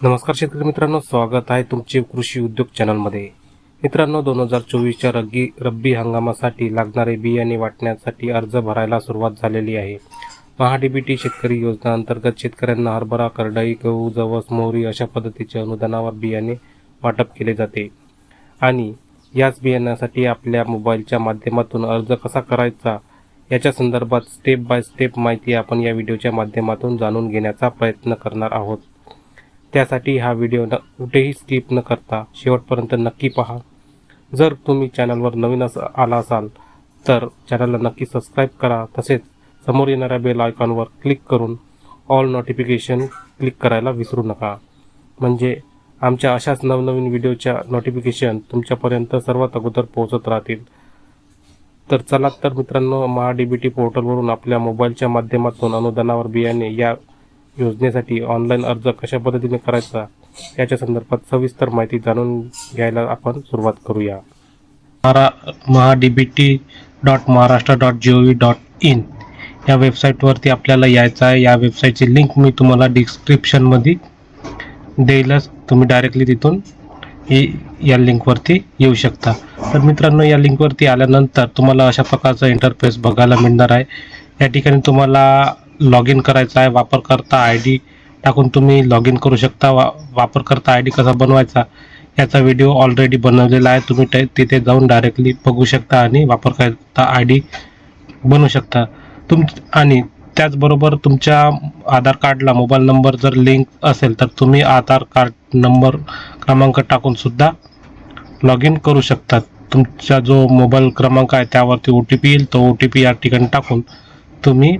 नमस्कार शेतकरी मित्रांनो स्वागत आहे तुमचे कृषी उद्योग चॅनलमध्ये. मित्रांनो दोन हजार चोवीसच्या रग्गी रब्बी हंगामासाठी लागणारे बियाणे वाटण्यासाठी अर्ज भरायला सुरुवात झालेली आहे. महाडीबीटी शेतकरी योजना अंतर्गत शेतकऱ्यांना हरभरा करडाई गहू जवस मोहरी अशा पद्धतीचे अनुदानावर बियाणे वाटप केले जाते. आणि याच बियाण्यासाठी आपल्या मोबाईलच्या माध्यमातून अर्ज कसा करायचा याच्या संदर्भात स्टेप बाय स्टेप माहिती आपण या व्हिडिओच्या माध्यमातून जाणून घेण्याचा प्रयत्न करणार आहोत. त्यासाठी हा व्हिडिओ न कुठेही स्किप न करता शेवटपर्यंत नक्की पहा. जर तुम्ही चॅनलवर नवीन अस आला असाल तर चॅनलला नक्की सबस्क्राईब करा. तसेच समोर येणाऱ्या बेल आयकॉनवर क्लिक करून ऑल नोटिफिकेशन क्लिक करायला विसरू नका. म्हणजे आमच्या अशाच नवनवीन व्हिडिओच्या नोटिफिकेशन तुमच्यापर्यंत सर्वात अगोदर पोहोचत राहतील. तर चला तर मित्रांनो महा डी बी टी पोर्टलवरून आपल्या मोबाईलच्या माध्यमातून अनुदानावर बियाणे या योजनेसाठी ऑनलाईन अर्ज कशा पद्धतीने करायचा याच्या संदर्भात सविस्तर माहिती जाणून घ्यायला आपण सुरुवात करूया. महारा Maha D B T dot Maharashtra dot G O V dot in या वेबसाईटवरती आपल्याला यायचं आहे. या वेबसाईटची लिंक मी तुम्हाला डिस्क्रिप्शनमध्ये देईलच. तुम्ही डायरेक्टली तिथून या लिंकवरती येऊ शकता. तर मित्रांनो या लिंकवरती आल्यानंतर तुम्हाला अशा प्रकारचा इंटरफेस बघायला मिळणार आहे. या ठिकाणी तुम्हाला लॉग इन करायचं आहे वापरकर्ता आय डी टाकून तुम्ही लॉग इन करू शकता. वा वापरकर्ता आय डी कसा बनवायचा याचा व्हिडिओ ऑलरेडी बनवलेला आहे. तुम्ही ते- तिथे जाऊन डायरेक्टली बघू शकता आणि वापरकर्ता आय डी बनवू शकता. तुम आणि त्याचबरोबर तुमच्या आधार कार्डला मोबाईल नंबर जर लिंक असेल तर तुम्ही आधार कार्ड नंबर क्रमांक टाकून सुद्धा लॉग इन करू शकतात तुमचा जो मोबाईल क्रमांक आहे त्यावरती ओ टी पी येईल. तो ओ टी पी या ठिकाणी टाकून तुम्ही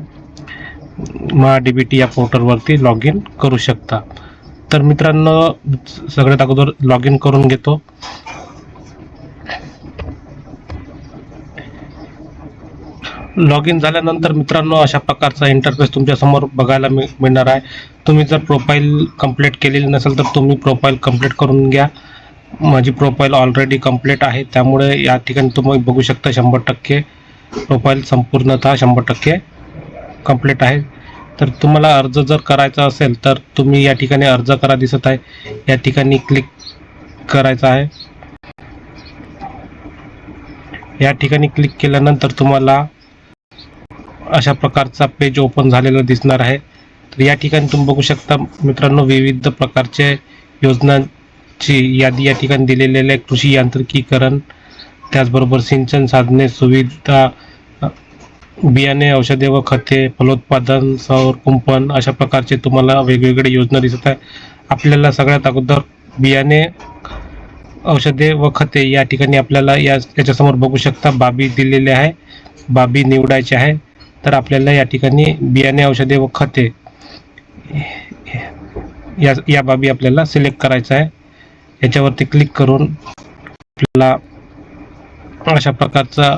महा डी बी टी या पोर्टलवरती लॉग इन करू शकता. तर मित्रांनो सगळ्यात अगोदर लॉग इन करून घेतो. लॉग इन झाल्यानंतर मित्रांनो अशा प्रकारचा इंटरफेस तुमच्यासमोर बघायला मिळणार आहे. तुम्ही जर प्रोफाईल कंप्लीट केलेली नसेल तर तुम्ही प्रोफाईल कंप्लीट करून घ्या. माझी प्रोफाईल ऑलरेडी कंप्लीट आहे. त्यामुळे या ठिकाणी तुम्ही बघू शकता शंभर टक्के. प्रोफाईल संपूर्णतः शंभर टक्के. कंप्लीट आहे. तर तुम्हाला अर्ज जर करायचा असेल तर तुम्ही या ठिकाणी अर्ज करा दिसत आहे. या ठिकाणी क्लिक करायचा आहे. या ठिकाणी क्लिक केल्यानंतर तुम्हाला अशा प्रकारचा पेज ओपन झालेला दिसणार आहे. तर या ठिकाणी तुम्ही बघू शकता मित्रांनो विविध प्रकारचे योजनांची यादी या ठिकाणी दिलेली आहे. कृषी यांत्रिकीकरण त्याचबरोबर सिंचन साधने सुविधा बियाणे औषधे व खते फलोत्पादन सौर कुंपण अशा प्रकारचे तुम्हाला वेगवेगळे योजना दिसत आहे. आपल्याला सगळ्यात अगोदर बियाणे औषधे व खते या ठिकाणी आपल्याला या याच्यासमोर बघू शकता. बाबी दिलेले आहे. बाबी निवडायचे आहे. तर आपल्याला या ठिकाणी बियाणे औषधे व खते या या बाबी आपल्याला सिलेक्ट करायचं आहे. याच्यावरती क्लिक करून आपल्याला अशा प्रकारचा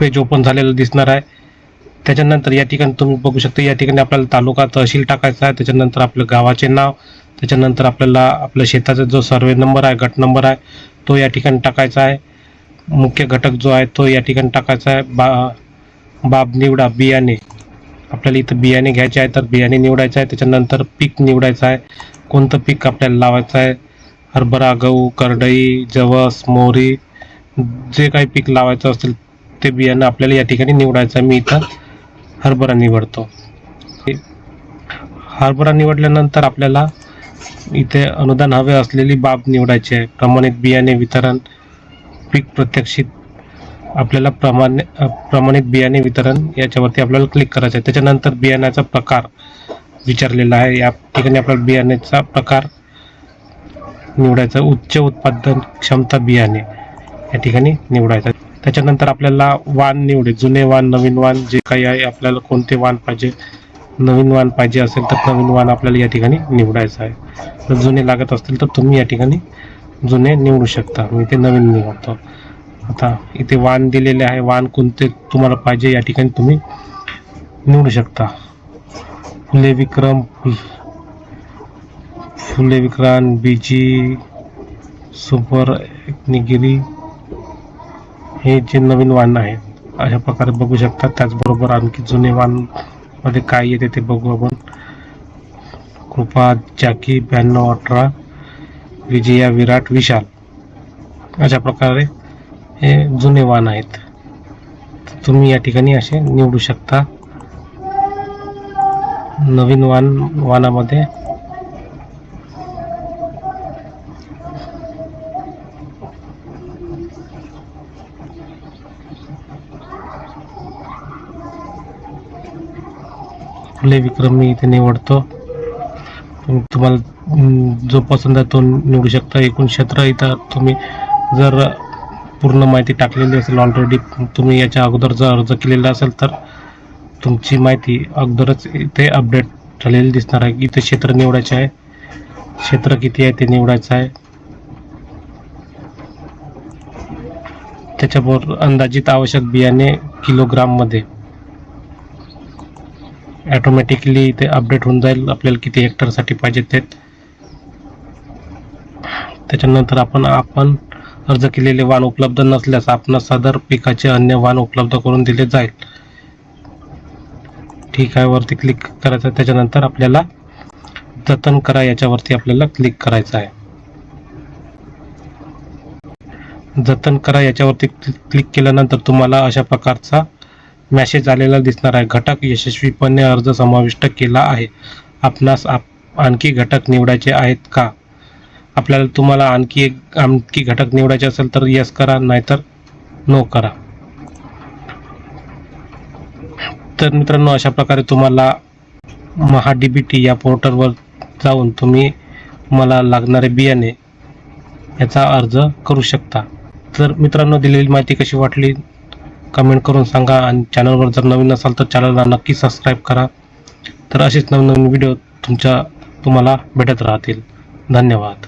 पेज ओपन झालेलं दिसणार आहे. त्याच्यानंतर या ठिकाणी तुम्ही बघू शकता या ठिकाणी आपल्याला तालुका तहसील टाकायचा आहे. त्याच्यानंतर आपलं गावाचे नाव त्याच्यानंतर आपल्याला आपल्या शेताचा जो सर्वे नंबर आहे गट नंबर आहे तो या ठिकाणी टाकायचा आहे. मुख्य घटक जो आहे तो या ठिकाणी टाकायचा आहे. बा बाब निवडा बियाणे. आपल्याला इथं बियाणे घ्यायचे आहे तर बियाणे निवडायचं आहे. त्याच्यानंतर पीक निवडायचं आहे. कोणतं पीक आपल्याला लावायचं आहे? हरभरा गहू करडई जवस मोहरी जे काही पीक लावायचं असेल ते बियाणं आपल्याला या ठिकाणी निवडायचं. मी इथं हरभरा निवडतो. हरभरा निवडल्यानंतर आपल्याला इथे अनुदान हवे असलेली बाब निवडायची आहे. प्रमाणित बियाणे वितरण पीक प्रत्यक्षित आपल्याला प्रमाणे प्रमाणित बियाणे वितरण याच्यावरती आपल्याला क्लिक करायचं आहे. त्याच्यानंतर बियाण्याचा प्रकार विचारलेला आहे. या ठिकाणी आपल्याला बियाण्याचा प्रकार निवडायचा उच्च उत्पादन क्षमता बियाणे या ठिकाणी निवडायचं आहे. त्याच्यानंतर आपल्याला वाण निवडे जुने वाण नवीन वाण जे काही आहे आपल्याला कोणते वाण पाहिजे नवीन वाण पाहिजे असेल तर नवीन वाण आपल्याला या ठिकाणी निवडायचं आहे. जर जुने लागत असतील तर तुम्ही या ठिकाणी जुने निवडू शकता. मी ते नवीन निवडतो. आता इथे वाण दिलेले आहे वाण कोणते तुम्हाला पाहिजे या ठिकाणी तुम्ही निवडू शकता. फुले विक्रम फुले विक्रांत बीजी सुपर निगिरी हे जे नवीन वाण आहेत अशा प्रकारे बघू शकता त्याचबरोबर आणखी जुने वाणमध्ये काय येते ते बघू आपण. कृपा जॅकी ब्याण्णव अठरा विजया विराट विशाल. अशा प्रकारे हे जुने वाण आहेत. तुम्ही या ठिकाणी असे निवडू शकता. नवीन वाण वानामध्ये फुले विक्रम मी इथे निवडतो. तुम्हाला जो पसंत आहे तो निवडू शकता. एकूण क्षेत्र इथं तुम्ही जर पूर्ण माहिती टाकलेली असेल ऑलरेडी तुम्ही याच्या अगोदर जर अर्ज केलेला असेल तर तुमची माहिती अगोदरच इथे अपडेट झालेली दिसणार आहे. इथे क्षेत्र निवडायचे आहे. क्षेत्र किती आहे ते निवडायचं आहे. त्याच्याबरोबर अंदाजित आवश्यक बियाणे किलोग्राममध्ये ॲटोमॅटिकली इथे अपडेट होऊन जाईल. आपल्याला किती हेक्टरसाठी पाहिजे ते. त्याच्यानंतर आपण आपण अर्ज केलेले वाहन उपलब्ध नसल्यास आपण सदर पिकाचे अन्य वाहन उपलब्ध करून दिले जाईल. ठीक आहे वरती क्लिक करायचं आहे. त्याच्यानंतर आपल्याला जतन करा याच्यावरती आपल्याला क्लिक करायचं आहे. जतन करा याच्यावरती क्लिक केल्यानंतर तुम्हाला अशा प्रकारचा मॅसेज आलेला दिसणार आहे. घटक यशस्वीपणे अर्ज समाविष्ट केला आहे. आपणास आप आणखी घटक निवडायचे आहेत का? आपल्याला तुम्हाला आणखी एक आणखी घटक निवडायचे असेल तर यस करा नाहीतर नो करा. तर मित्रांनो अशा प्रकारे तुम्हाला महा डी बी टी या पोर्टलवर जाऊन तुम्ही मला लागणारे बियाणे याचा अर्ज करू शकता. तर मित्रांनो दिलेली माहिती कशी वाटली? कमेंट करून सांगा. आणि चॅनलवर जर नवीन असाल तर चॅनलला नक्की सबस्क्राईब करा. तर असेच नवनवीन व्हिडिओ तुमच्या तुम्हाला भेटत राहतील. धन्यवाद.